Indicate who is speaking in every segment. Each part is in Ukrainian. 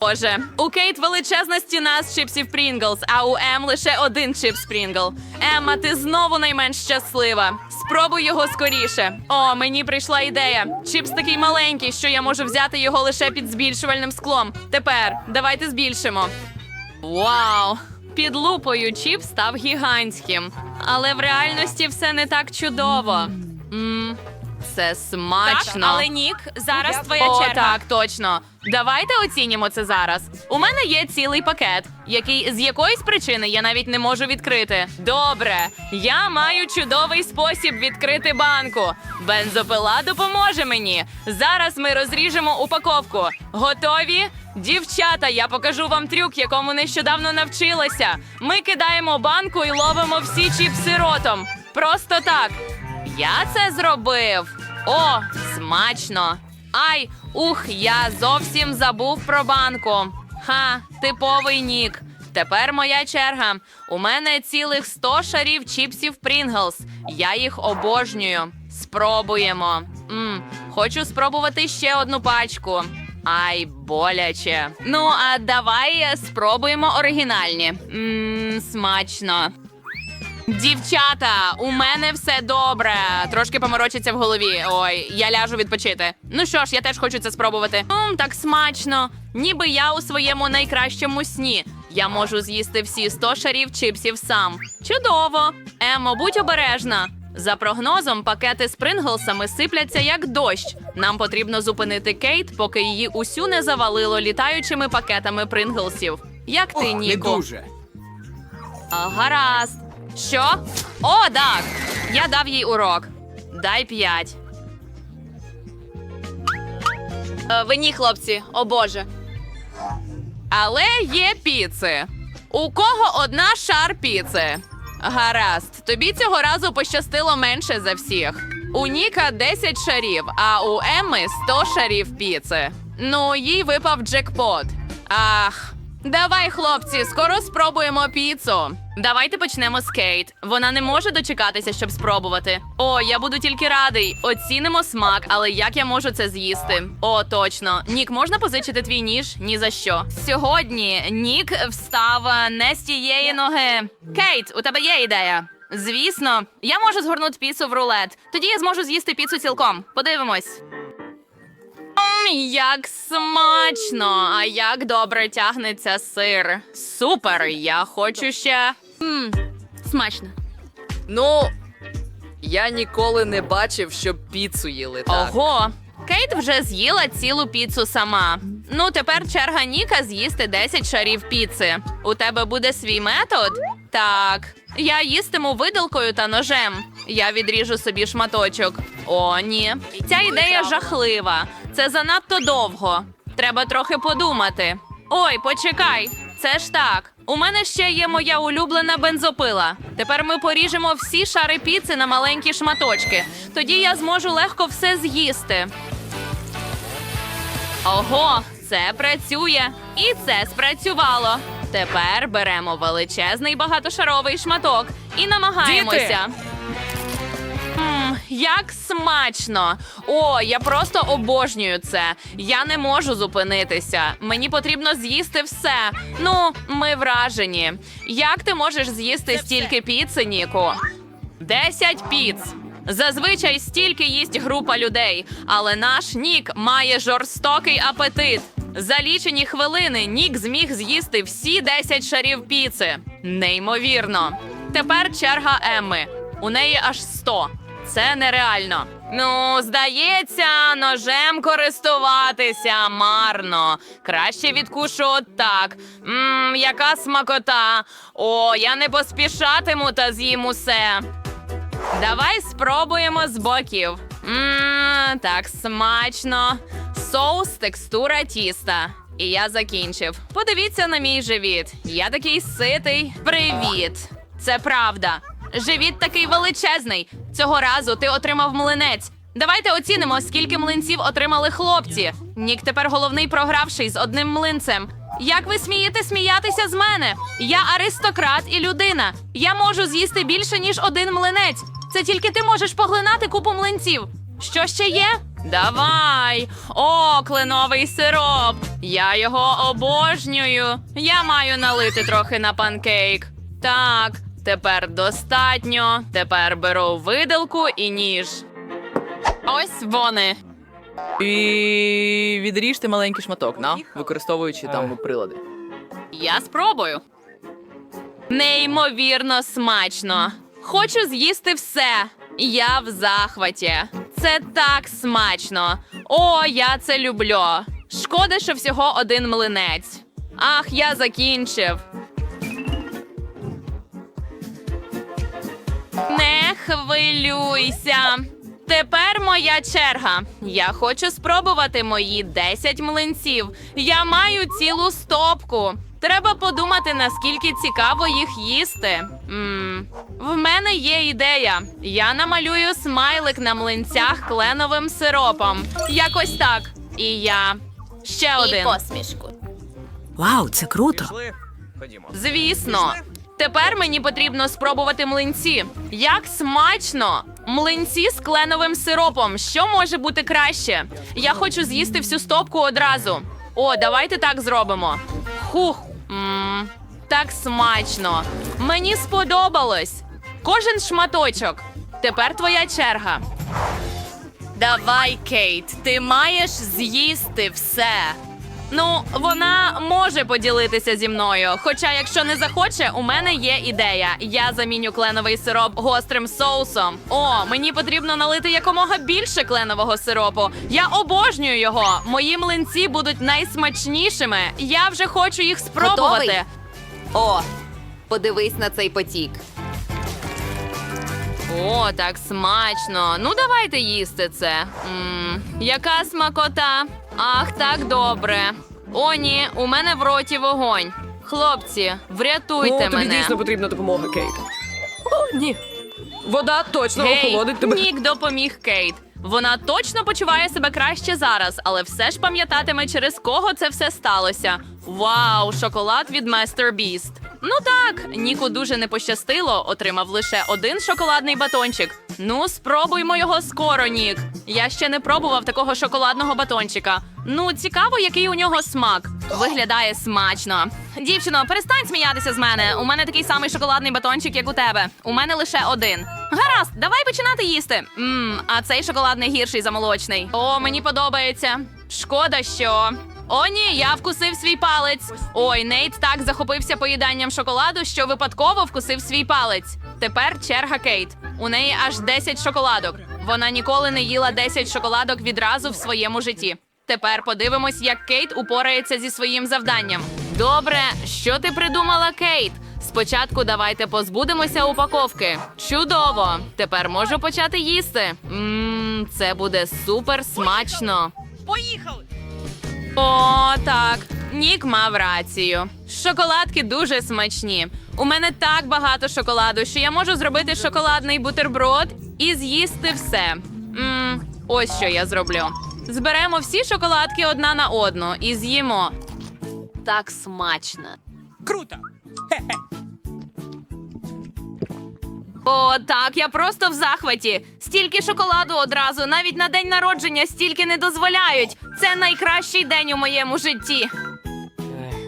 Speaker 1: Боже, у Кейт величезна стіна з чипсів Прінглс, а у Ем лише один чипс Прінгл. Емма, ти знову найменш щаслива. Спробуй його скоріше. О, мені прийшла ідея. Чипс такий маленький, що я можу взяти його лише під збільшувальним склом. Тепер давайте збільшимо. Вау! Під лупою чіп став гігантським. Але в реальності все не так чудово. М, це смачно.
Speaker 2: Так, але Нік, зараз твоя
Speaker 1: О,
Speaker 2: черга.
Speaker 1: так, точно. Давайте оцінімо це зараз. У мене є цілий пакет, який з якоїсь причини я навіть не можу відкрити. Добре, я маю чудовий спосіб відкрити банку. Бензопила допоможе мені. Зараз ми розріжемо упаковку. Готові? Дівчата, я покажу вам трюк, якому нещодавно навчилася. Ми кидаємо банку і ловимо всі чіпси ротом. Просто так. Я це зробив. О, смачно. Ай, ух, я зовсім забув про банку. Ха, типовий нік. Тепер моя черга. У мене цілих 100 шарів чіпсів Прінглс. Я їх обожнюю. Спробуємо. м хочу спробувати ще одну пачку. Ай, боляче. Ну, а давай спробуємо оригінальні. Мм, смачно. Дівчата, у мене все добре. Трошки поморочиться в голові. Ой, я ляжу відпочити. Ну що ж, я теж хочу це спробувати. Мм, так смачно. Ніби я у своєму найкращому сні. Я можу з'їсти всі 100 шарів чипсів сам. Чудово. Емо, будь обережна. За прогнозом, пакети з принглсами сипляться як дощ. Нам потрібно зупинити Кейт, поки її усю не завалило літаючими пакетами принглсів. Як ти,
Speaker 3: Не
Speaker 1: Ніко?
Speaker 3: дуже.
Speaker 1: А, гаразд. Що? О, так. Я дав їй урок. Дай п'ять. Е, Ви ні, хлопці, о Боже. Але є піци. У кого одна шар піци? Гаразд, тобі цього разу пощастило менше за всіх. У Ніка 10 шарів, а у Емми 100 шарів піци. Ну, їй випав джекпот. Ах, давай, хлопці, скоро спробуємо піцу. Давайте почнемо з Кейт. Вона не може дочекатися, щоб спробувати. О, я буду тільки радий. Оцінимо смак, але як я можу це з'їсти? О, точно. Нік, можна позичити твій ніж? Ні за що. Сьогодні Нік встав е, не з тієї ноги. Кейт, у тебе є ідея? Звісно, я можу згорнути піцу в рулет. Тоді я зможу з'їсти піцу цілком. Подивимось. Як смачно! А як добре тягнеться сир. Супер! Я хочу ще. М, смачно.
Speaker 4: Ну, я ніколи не бачив, щоб піцу їли так.
Speaker 1: Ого! Кейт вже з'їла цілу піцу сама. Ну, тепер черга Ніка з'їсти 10 шарів піци. У тебе буде свій метод? Так. Я їстиму виделкою та ножем. Я відріжу собі шматочок. О, ні. Ця ідея жахлива. Це занадто довго. Треба трохи подумати. Ой, почекай. Це ж так. У мене ще є моя улюблена бензопила. Тепер ми поріжемо всі шари піци на маленькі шматочки. Тоді я зможу легко все з'їсти. Ого, це працює. І це спрацювало. Тепер беремо величезний багатошаровий шматок і намагаємося. М, як смачно! О, я просто обожнюю це. Я не можу зупинитися. Мені потрібно з'їсти все. Ну, ми вражені. Як ти можеш з'їсти стільки піци, Ніку? Десять піц. Зазвичай стільки їсть група людей, але наш Нік має жорстокий апетит. За лічені хвилини Нік зміг з'їсти всі 10 шарів піци. Неймовірно. Тепер черга Емми. У неї аж 100. Це нереально. Ну, здається, ножем користуватися марно. Краще відкушу отак. Мм, яка смакота. О, я не поспішатиму та з'їм усе. Давай спробуємо з боків. Мм, так смачно. Соус, текстура тіста. І я закінчив. Подивіться на мій живіт. Я такий ситий. Привіт. Це правда. Живіт такий величезний. Цього разу ти отримав млинець. Давайте оцінимо, скільки млинців отримали хлопці. Нік тепер головний програвший з одним млинцем. Як ви смієте сміятися з мене? Я аристократ і людина. Я можу з'їсти більше, ніж один млинець. Це тільки ти можеш поглинати купу млинців. Що ще є? Давай. О, кленовий сироп. Я його обожнюю. Я маю налити трохи на панкейк. Так, тепер достатньо. Тепер беру виделку і ніж. Ось вони.
Speaker 4: І відріжте маленький шматок, на, використовуючи там прилади.
Speaker 1: Я спробую. Неймовірно смачно. Хочу з'їсти все. Я в захваті. Це так смачно. О, я це люблю. Шкода, що всього один млинець. Ах, я закінчив. Не хвилюйся. Тепер моя черга. Я хочу спробувати мої 10 млинців. Я маю цілу стопку. Треба подумати, наскільки цікаво їх їсти. м В мене є ідея. Я намалюю смайлик на млинцях кленовим сиропом. Якось так. І я. Ще один.
Speaker 2: посмішку.
Speaker 3: Вау, це круто.
Speaker 1: Звісно. Тепер мені потрібно спробувати млинці. Як смачно! Млинці з кленовим сиропом. Що може бути краще? Я хочу з'їсти всю стопку одразу. О, давайте так зробимо. Хух. м так смачно. Мені сподобалось. Кожен шматочок. Тепер твоя черга. Давай, Кейт, ти маєш з'їсти все. Ну, вона може поділитися зі мною. Хоча, якщо не захоче, у мене є ідея. Я заміню кленовий сироп гострим соусом. О, мені потрібно налити якомога більше кленового сиропу. Я обожнюю його. Мої млинці будуть найсмачнішими. Я вже хочу їх спробувати.
Speaker 5: Готовий? О, подивись на цей потік.
Speaker 1: О, так смачно. Ну, давайте їсти це. м яка смакота. Ах, так добре. О, ні, у мене в роті вогонь. Хлопці, врятуйте
Speaker 6: О, тобі
Speaker 1: мене.
Speaker 6: дійсно потрібна допомога, Кейт. О, ні. Вода точно
Speaker 1: Гей,
Speaker 6: охолодить тебе.
Speaker 1: Нік допоміг Кейт. Вона точно почуває себе краще зараз, але все ж пам'ятатиме, через кого це все сталося. Вау, шоколад від Master Beast. Ну так, Ніку дуже не пощастило, отримав лише один шоколадний батончик. Ну, спробуймо його скоро, Нік. Я ще не пробував такого шоколадного батончика. Ну, цікаво, який у нього смак. Виглядає смачно. Дівчино, перестань сміятися з мене. У мене такий самий шоколадний батончик, як у тебе. У мене лише один. Гаразд, давай починати їсти. Мм, а цей шоколадний гірший за молочний. О, мені подобається. Шкода, що. О, ні, я вкусив свій палець. Ой, Нейт так захопився поїданням шоколаду, що випадково вкусив свій палець. Тепер черга Кейт. У неї аж 10 шоколадок. Вона ніколи не їла 10 шоколадок відразу в своєму житті. Тепер подивимось, як Кейт упорається зі своїм завданням. Добре, що ти придумала, Кейт? Спочатку давайте позбудемося упаковки. Чудово! Тепер можу почати їсти. Мм, це буде супер смачно. О, так. Нік мав рацію. Шоколадки дуже смачні. У мене так багато шоколаду, що я можу зробити шоколадний бутерброд і з'їсти все. Мм, ось що я зроблю. Зберемо всі шоколадки одна на одну і з'їмо. Так смачно. О, так, я просто в захваті. Стільки шоколаду одразу, навіть на день народження стільки не дозволяють. Це найкращий день у моєму житті.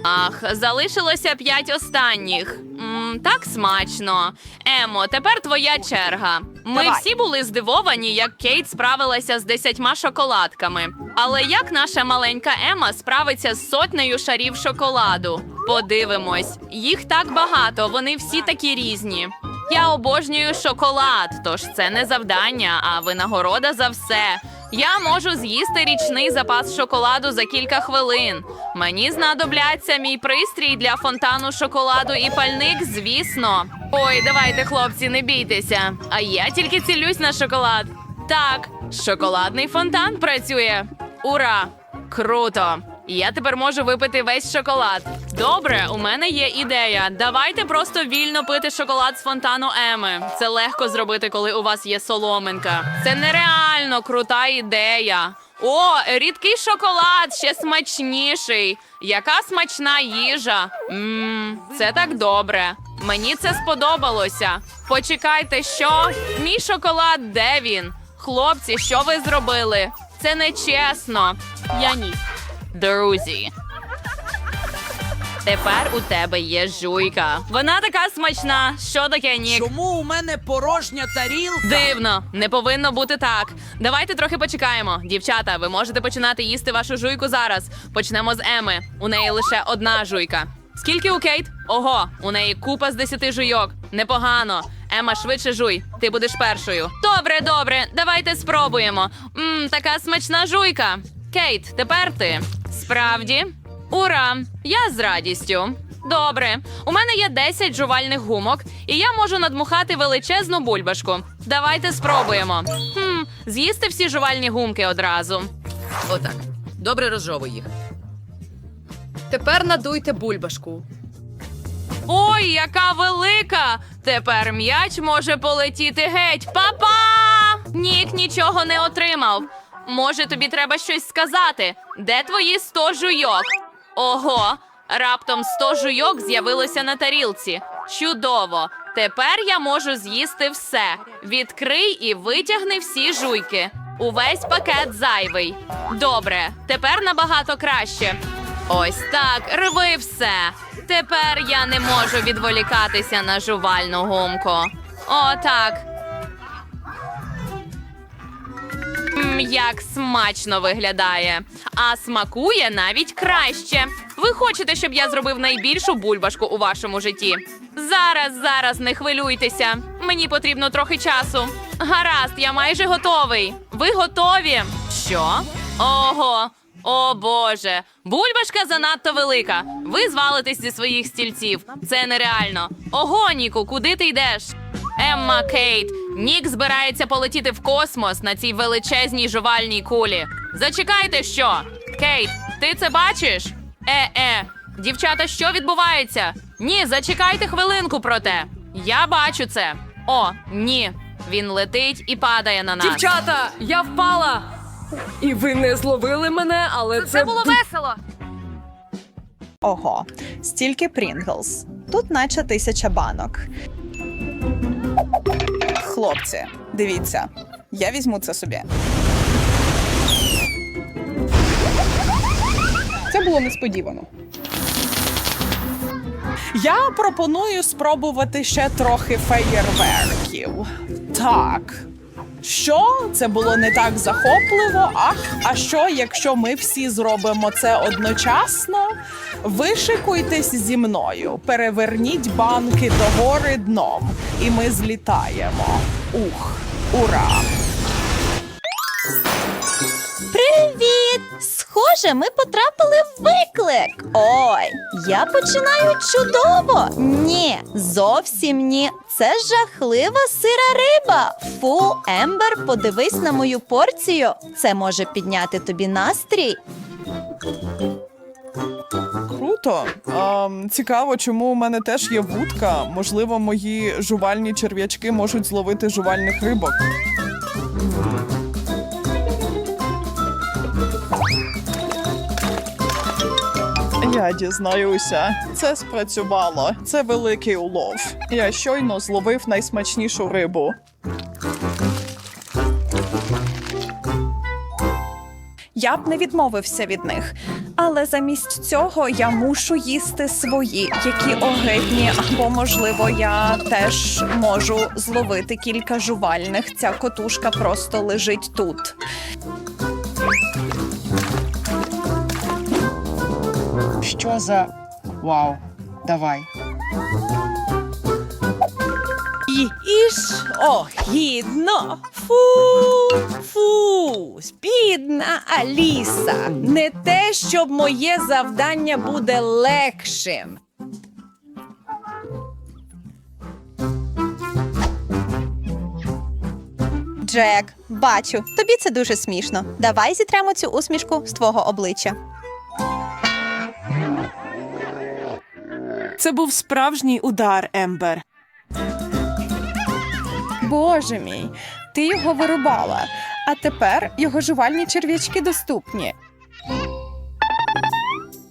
Speaker 1: Ах, залишилося п'ять останніх. м так смачно. Емо, тепер твоя черга. Ми всі були здивовані, як Кейт справилася з десятьма шоколадками. Але як наша маленька Ема справиться з сотнею шарів шоколаду? Подивимось, їх так багато, вони всі такі різні. Я обожнюю шоколад, тож це не завдання, а винагорода за все. Я можу з'їсти річний запас шоколаду за кілька хвилин. Мені знадобляться мій пристрій для фонтану шоколаду і пальник, звісно. Ой, давайте, хлопці, не бійтеся. А я тільки цілюсь на шоколад. Так, шоколадний фонтан працює. Ура! Круто! Я тепер можу випити весь шоколад. Добре, у мене є ідея. Давайте просто вільно пити шоколад з фонтану Еми. Це легко зробити, коли у вас є соломинка. Це нереально крута ідея. О, рідкий шоколад ще смачніший. Яка смачна їжа. Мм, це так добре. Мені це сподобалося. Почекайте, що? Мій шоколад, де він? Хлопці, що ви зробили? Це не чесно. Я ні. Друзі. Тепер у тебе є жуйка. Вона така смачна. Що таке, Нік?
Speaker 3: Чому у мене порожня тарілка?
Speaker 1: Дивно, не повинно бути так. Давайте трохи почекаємо. Дівчата, ви можете починати їсти вашу жуйку зараз. Почнемо з Еми. У неї лише одна жуйка. Скільки у Кейт? Ого, у неї купа з десяти жуйок. Непогано. Ема, швидше жуй. Ти будеш першою. Добре, добре, давайте спробуємо. Мм, така смачна жуйка. Кейт, тепер ти. Справді? Ура! Я з радістю. Добре, у мене є 10 жувальних гумок, і я можу надмухати величезну бульбашку. Давайте спробуємо. Хм, з'їсти всі жувальні гумки одразу.
Speaker 7: Отак. Добре розжовуй їх. Тепер надуйте бульбашку.
Speaker 1: Ой, яка велика! Тепер м'яч може полетіти геть. Па-па! Нік нічого не отримав. Може, тобі треба щось сказати. Де твої 100 жуйок? Ого, раптом 100 жуйок з'явилося на тарілці. Чудово! Тепер я можу з'їсти все. Відкрий і витягни всі жуйки. Увесь пакет зайвий. Добре, тепер набагато краще. Ось так, рви все. Тепер я не можу відволікатися на жувальну гумку. О, так. М, Як смачно виглядає, а смакує навіть краще. Ви хочете, щоб я зробив найбільшу бульбашку у вашому житті? Зараз, зараз не хвилюйтеся. Мені потрібно трохи часу. Гаразд, я майже готовий. Ви готові? Що? Ого. О Боже, бульбашка занадто велика. Ви звалитесь зі своїх стільців. Це нереально. Ого, Ніку, куди ти йдеш? Емма Кейт, Нік збирається полетіти в космос на цій величезній жувальній кулі. Зачекайте, що? Кейт, ти це бачиш? Е-е, дівчата, що відбувається? Ні, зачекайте хвилинку проте. Я бачу це. О, ні. Він летить і падає на нас.
Speaker 6: Дівчата, я впала! І ви не зловили мене, але це, було
Speaker 8: весело.
Speaker 9: Ого, стільки Прінглс. Тут наче тисяча банок. Хлопці, дивіться, я візьму це собі. Це було несподівано. Я пропоную спробувати ще трохи феєрверків. Так. Що це було не так захопливо? Ах, а що, якщо ми всі зробимо це одночасно? Вишикуйтесь зі мною, переверніть банки догори дном, і ми злітаємо. Ух, ура!
Speaker 10: Привіт! Схоже, ми потрапили в виклик. Ой, я починаю чудово. Ні, зовсім ні. Це жахлива сира риба. Фу, Ембер, подивись на мою порцію. Це може підняти тобі настрій.
Speaker 9: Круто. Ем, цікаво, чому у мене теж є вудка. Можливо, мої жувальні черв'ячки можуть зловити жувальних рибок. Я дізнаюся, це спрацювало. Це великий улов. Я щойно зловив найсмачнішу рибу. Я б не відмовився від них, але замість цього я мушу їсти свої, які огидні, або можливо, я теж можу зловити кілька жувальних. Ця котушка просто лежить тут.
Speaker 11: Що за вау? Давай.
Speaker 12: Іж огідно. Фу, фу, бідна Аліса. Не те, щоб моє завдання буде легшим.
Speaker 10: Джек, бачу, тобі це дуже смішно. Давай зітремо цю усмішку з твого обличчя.
Speaker 12: Це був справжній удар, Ембер.
Speaker 9: Боже мій, ти його вирубала, а тепер його жувальні черв'ячки доступні.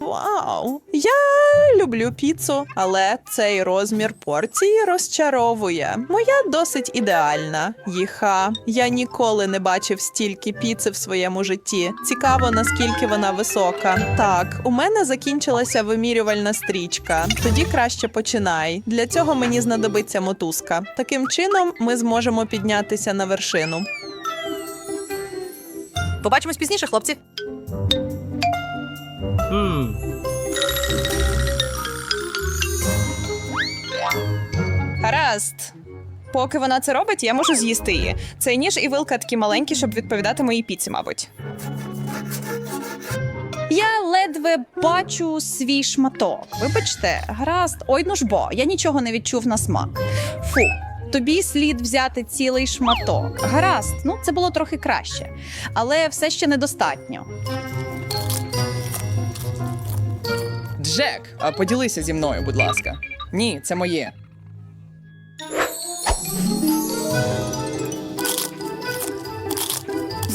Speaker 9: Вау! Я люблю піцу, але цей розмір порції розчаровує. Моя досить ідеальна. Їха. Я ніколи не бачив стільки піци в своєму житті. Цікаво, наскільки вона висока. Так, у мене закінчилася вимірювальна стрічка. Тоді краще починай. Для цього мені знадобиться мотузка. Таким чином ми зможемо піднятися на вершину.
Speaker 13: Побачимось пізніше, хлопці.
Speaker 14: Гаразд. Поки вона це робить, я можу з'їсти її. Цей ніж і вилка такі маленькі, щоб відповідати моїй піці, мабуть. Я ледве бачу свій шматок. Вибачте, гаразд, ой ну ж бо, я нічого не відчув на смак. Фу. Тобі слід взяти цілий шматок. Гаразд, ну це було трохи краще, але все ще недостатньо.
Speaker 15: Джек, а поділися зі мною, будь ласка. Ні, це моє.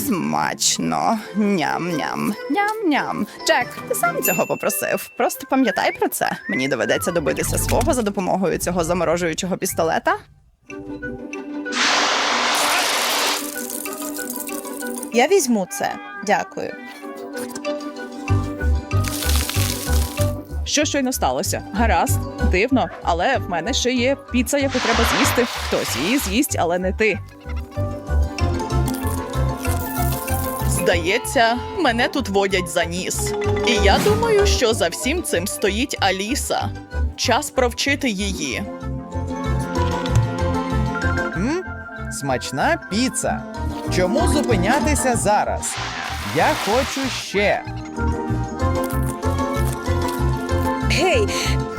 Speaker 14: Смачно. Ням-ням. Ням-ням. Джек, ти сам цього попросив. Просто пам'ятай про це. Мені доведеться добитися свого за допомогою цього заморожуючого пістолета. Я візьму це. Дякую.
Speaker 9: Що щойно сталося? Гаразд, дивно, але в мене ще є піца, яку треба з'їсти. Хтось її з'їсть, але не ти.
Speaker 11: Здається, мене тут водять за ніс. І я думаю, що за всім цим стоїть Аліса. Час провчити її.
Speaker 16: М? Смачна піца. Чому зупинятися зараз? Я хочу ще.
Speaker 14: Гей,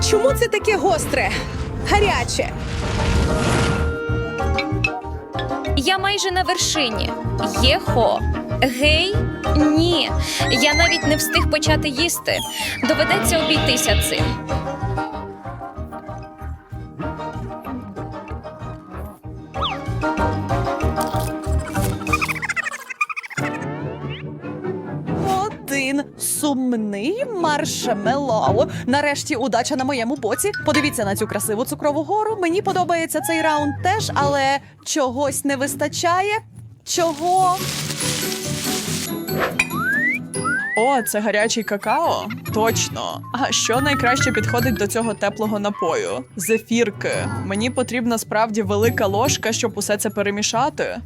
Speaker 14: чому це таке гостре? Гаряче.
Speaker 17: Я майже на вершині. Єхо. Гей? Ні. Я навіть не встиг почати їсти. Доведеться обійтися цим.
Speaker 9: Сумний маршмеллоу. Нарешті удача на моєму боці. Подивіться на цю красиву цукрову гору. Мені подобається цей раунд теж, але чогось не вистачає. Чого? О, це гарячий какао. Точно. А що найкраще підходить до цього теплого напою? Зефірки. Мені потрібна справді велика ложка, щоб усе це перемішати.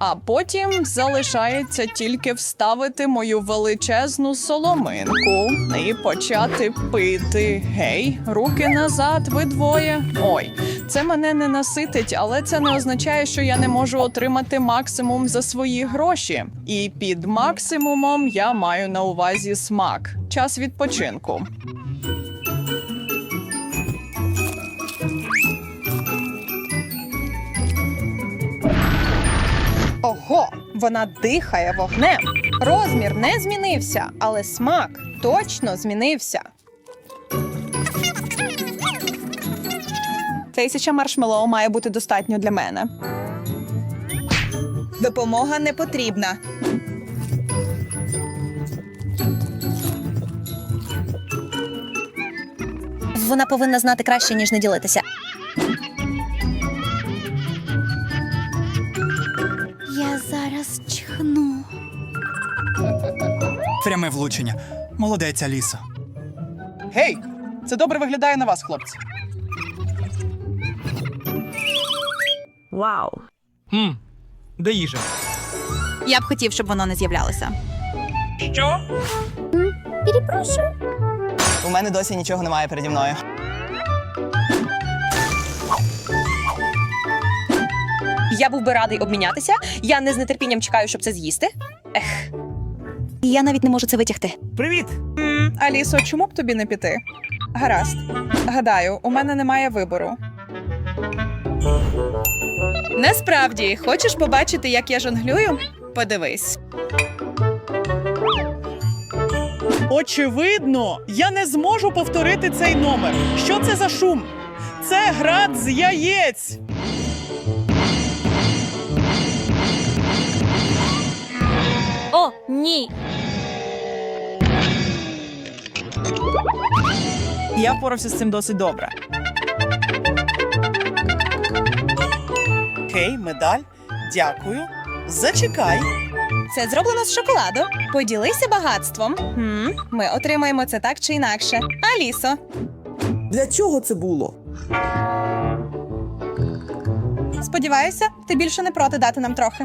Speaker 9: А потім залишається тільки вставити мою величезну соломинку і почати пити. Гей, руки назад, ви двоє. Ой, це мене не наситить, але це не означає, що я не можу отримати максимум за свої гроші. І під максимумом я маю на увазі смак. Час відпочинку.
Speaker 14: Ого, вона дихає вогнем. Розмір не змінився, але смак точно змінився. Тисяча маршмеллоу має бути достатньо для мене. Допомога не потрібна.
Speaker 18: Вона повинна знати краще, ніж не ділитися.
Speaker 3: Пряме влучення. Молодець, Аліса.
Speaker 15: Гей! Це добре виглядає на вас, хлопці.
Speaker 3: Хм. Де їжа?
Speaker 13: Я б хотів, щоб воно не з'являлося. Що?
Speaker 18: Перепрошую.
Speaker 15: У мене досі нічого немає переді мною.
Speaker 19: Я був би радий обмінятися. Я не з нетерпінням чекаю, щоб це з'їсти.
Speaker 18: Я навіть не можу це витягти.
Speaker 3: Привіт!
Speaker 14: Алісо, чому б тобі не піти? Гаразд. Гадаю, у мене немає вибору. Насправді, хочеш побачити, як я жонглюю? Подивись.
Speaker 11: Очевидно, я не зможу повторити цей номер. Що це за шум? Це град з яєць.
Speaker 17: О, ні.
Speaker 20: Я впорався з цим досить добре.
Speaker 11: Окей, медаль. Дякую. Зачекай.
Speaker 9: Це зроблено з шоколаду. Поділися багатством. Ми отримаємо це так чи інакше. Алісо,
Speaker 3: Для чого це було?
Speaker 9: сподіваюся, ти більше не проти дати нам трохи.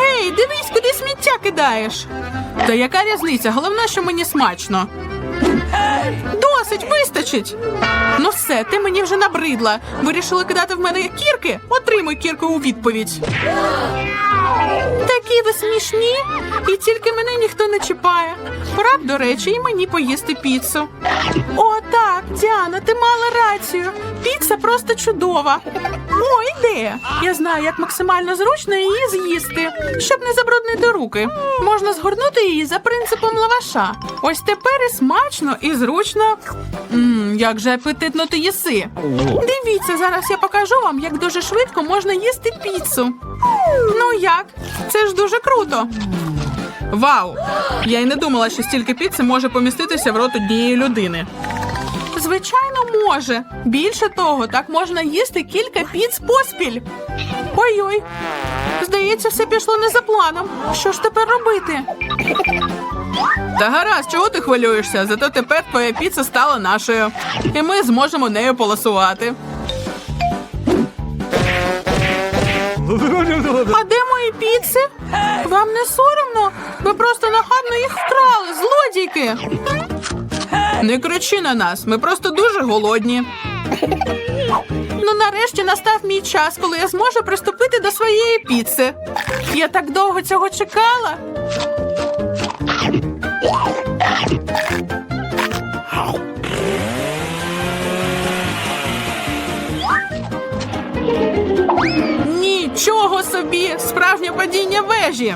Speaker 20: Дивись, куди сміття кидаєш. Та яка різниця? Головне, що мені смачно. Досить, вистачить. Ну все, ти мені вже набридла. Вирішила кидати в мене кірки? Отримуй кірку у відповідь. Такі ви смішні, і тільки мене ніхто не чіпає. Пора б, до речі, і мені поїсти піцу. О, так, Діана, ти мала рацію. Піца просто чудова. О, ідея. Я знаю, як максимально зручно її з'їсти, щоб не забруднити руки. Можна згорнути її за принципом лаваша. Ось тепер і смачно, і зручно. Мм, як же апетитно ти їси. Дивіться, зараз я покажу вам, як дуже швидко можна їсти піцу. Ну як? Це ж дуже круто. Вау! Я й не думала, що стільки піци може поміститися в рот однієї людини. Звичайно, може. Більше того, так можна їсти кілька піц поспіль. Ой-ой. Здається, все пішло не за планом. Що ж тепер робити? Та гаразд, чого ти хвилюєшся? Зато тепер твоя піца стала нашою. І ми зможемо нею полосувати. А де мої піци? Вам не соромно? Ви просто нахабно їх вкрали, злодійки. Не кричи на нас, ми просто дуже голодні. Ну, нарешті настав мій час, коли я зможу приступити до своєї піци. Я так довго цього чекала. Нічого собі! Справжнє падіння вежі.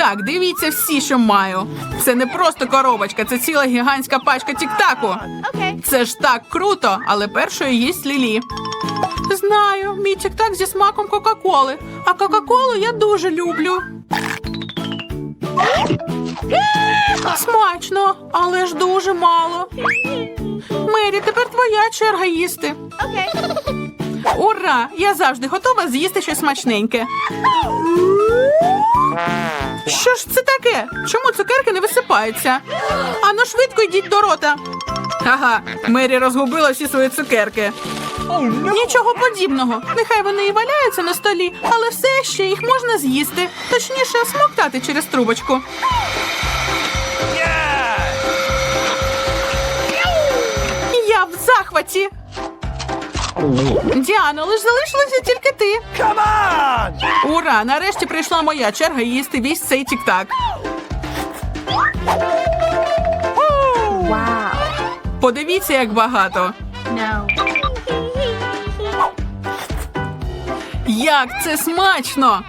Speaker 20: Так, дивіться всі, що маю. Це не просто коробочка, це ціла гігантська пачка тік-таку. Це ж так круто, але першою їсть Лілі. Знаю, мій тік-так зі смаком Кока-Коли. А Кока-Колу я дуже люблю. Смачно, але ж дуже мало. Мері, тепер твоя черга їсти. Ура! Я завжди готова з'їсти щось смачненьке. Що ж це таке? Чому цукерки не висипаються? Ану швидко йдіть до рота. Ага, Мері розгубила всі свої цукерки. Нічого подібного. Нехай вони і валяються на столі, але все ще їх можна з'їсти. Точніше, смоктати через трубочку. Я в захваті. Діано, лиш залишилася тільки ти. Ура! Нарешті прийшла моя черга їсти весь цей тік-так. Подивіться, як багато. Як це смачно!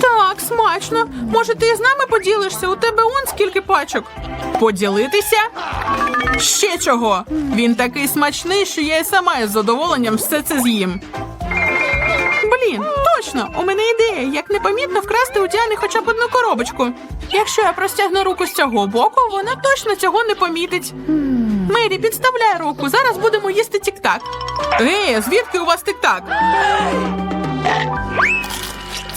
Speaker 20: Так, смачно. Може, ти з нами поділишся? У тебе он скільки пачок. Поділитися? Ще чого? Він такий смачний, що я і сама із задоволенням все це з'їм. Блін, Точно, у мене ідея, як непомітно вкрасти у Діани хоча б одну коробочку. Якщо я простягну руку з цього боку, вона точно цього не помітить. Мері, підставляй руку, зараз будемо їсти тік-так. Ей, звідки у вас тік-так?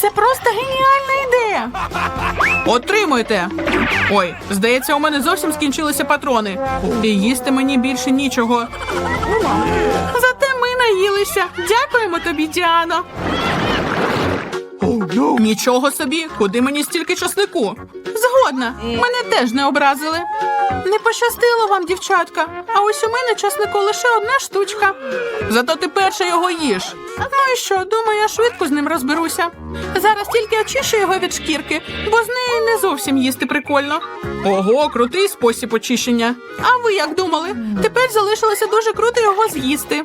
Speaker 20: Це просто геніальна ідея. Отримуйте. Ой, здається, у мене зовсім скінчилися патрони. І їсти мені більше нічого. Зате ми наїлися. Дякуємо тобі, Діано. Нічого собі, куди мені стільки часнику? Згодна, мене теж не образили. Не пощастило вам, дівчатка. А ось у мене часнику лише одна штучка. Зато ти перша його їш. Ну і що, думаю, я швидко з ним розберуся. Зараз тільки очищу його від шкірки, бо з нею не зовсім їсти прикольно. Ого, крутий спосіб очищення. А ви як думали? Тепер залишилося дуже круто його з'їсти.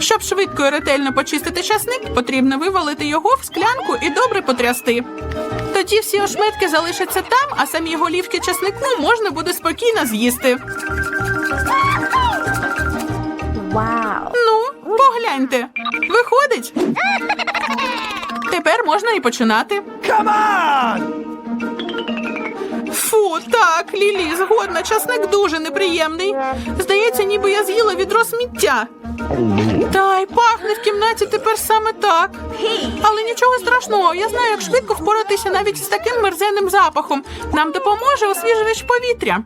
Speaker 20: Щоб швидко і ретельно почистити часник, потрібно вивалити його в склянку і добре потрясти. Тоді всі ошметки залишаться там, а самі голівки часнику можна буде спокійно з'їсти.
Speaker 21: Вау!
Speaker 20: Ну, погляньте. Виходить. Тепер можна і починати. Фу, так, Лілі, згодна, часник дуже неприємний. Здається, ніби я з'їла відро сміття. Та й пахне в кімнаті тепер саме так. Але нічого страшного, я знаю, як швидко впоратися навіть з таким мерзенним запахом. Нам допоможе освіжувач повітря.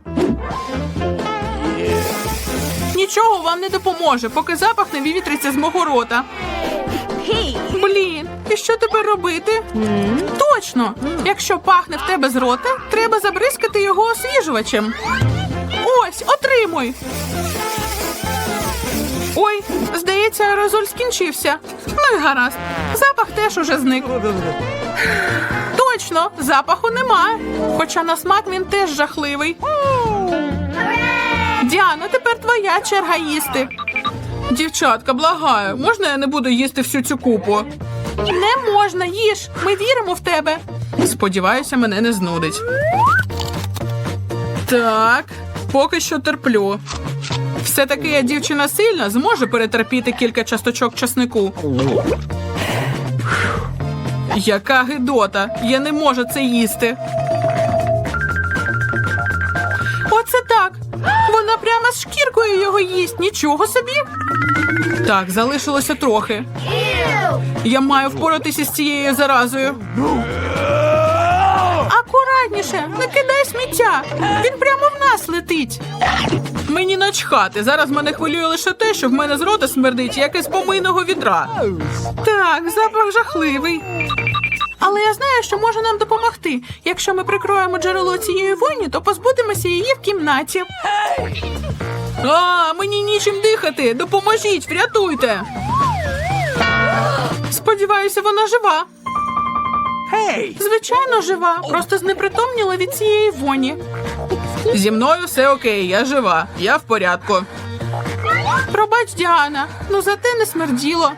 Speaker 20: Нічого вам не допоможе, поки запах не вивітриться з мого рота. Блін, і що тепер робити? Точно! Якщо пахне в тебе з рота, треба забризкати його освіжувачем. Ось, отримуй. Ой, здається, аерозоль скінчився. Ну і гаразд. Запах теж уже зник. Точно, запаху нема. Хоча на смак він теж жахливий. Діана, тепер твоя черга їсти. Дівчатка, благаю, можна я не буду їсти всю цю купу? Не можна, їж. Ми віримо в тебе. Сподіваюся, мене не знудить. Так, поки що терплю. Все-таки я дівчина сильна, зможу перетерпіти кілька часточок часнику. Яка гидота! Я не можу це їсти. Оце так. Вона прямо з шкіркою його їсть. Нічого собі. Так, залишилося трохи. Я маю впоратися з цією заразою. Акуратніше, не кидай сміття. Він прямо в нас летить. Мені начхати. Зараз мене хвилює лише те, що в мене з рота смердить, як із помийного відра. Так, запах жахливий. Але я знаю, що може нам допомогти. Якщо ми прикроємо джерело цієї вогні, то позбудемося її в кімнаті. А, мені нічим дихати. Допоможіть, врятуйте. Сподіваюся. Вона жива.
Speaker 22: Гей!
Speaker 20: Звичайно, жива. Просто знепритомніла від цієї воні. Зі мною все окей, я жива. Я в порядку. Пробач, Діана, ну зате не смерділо.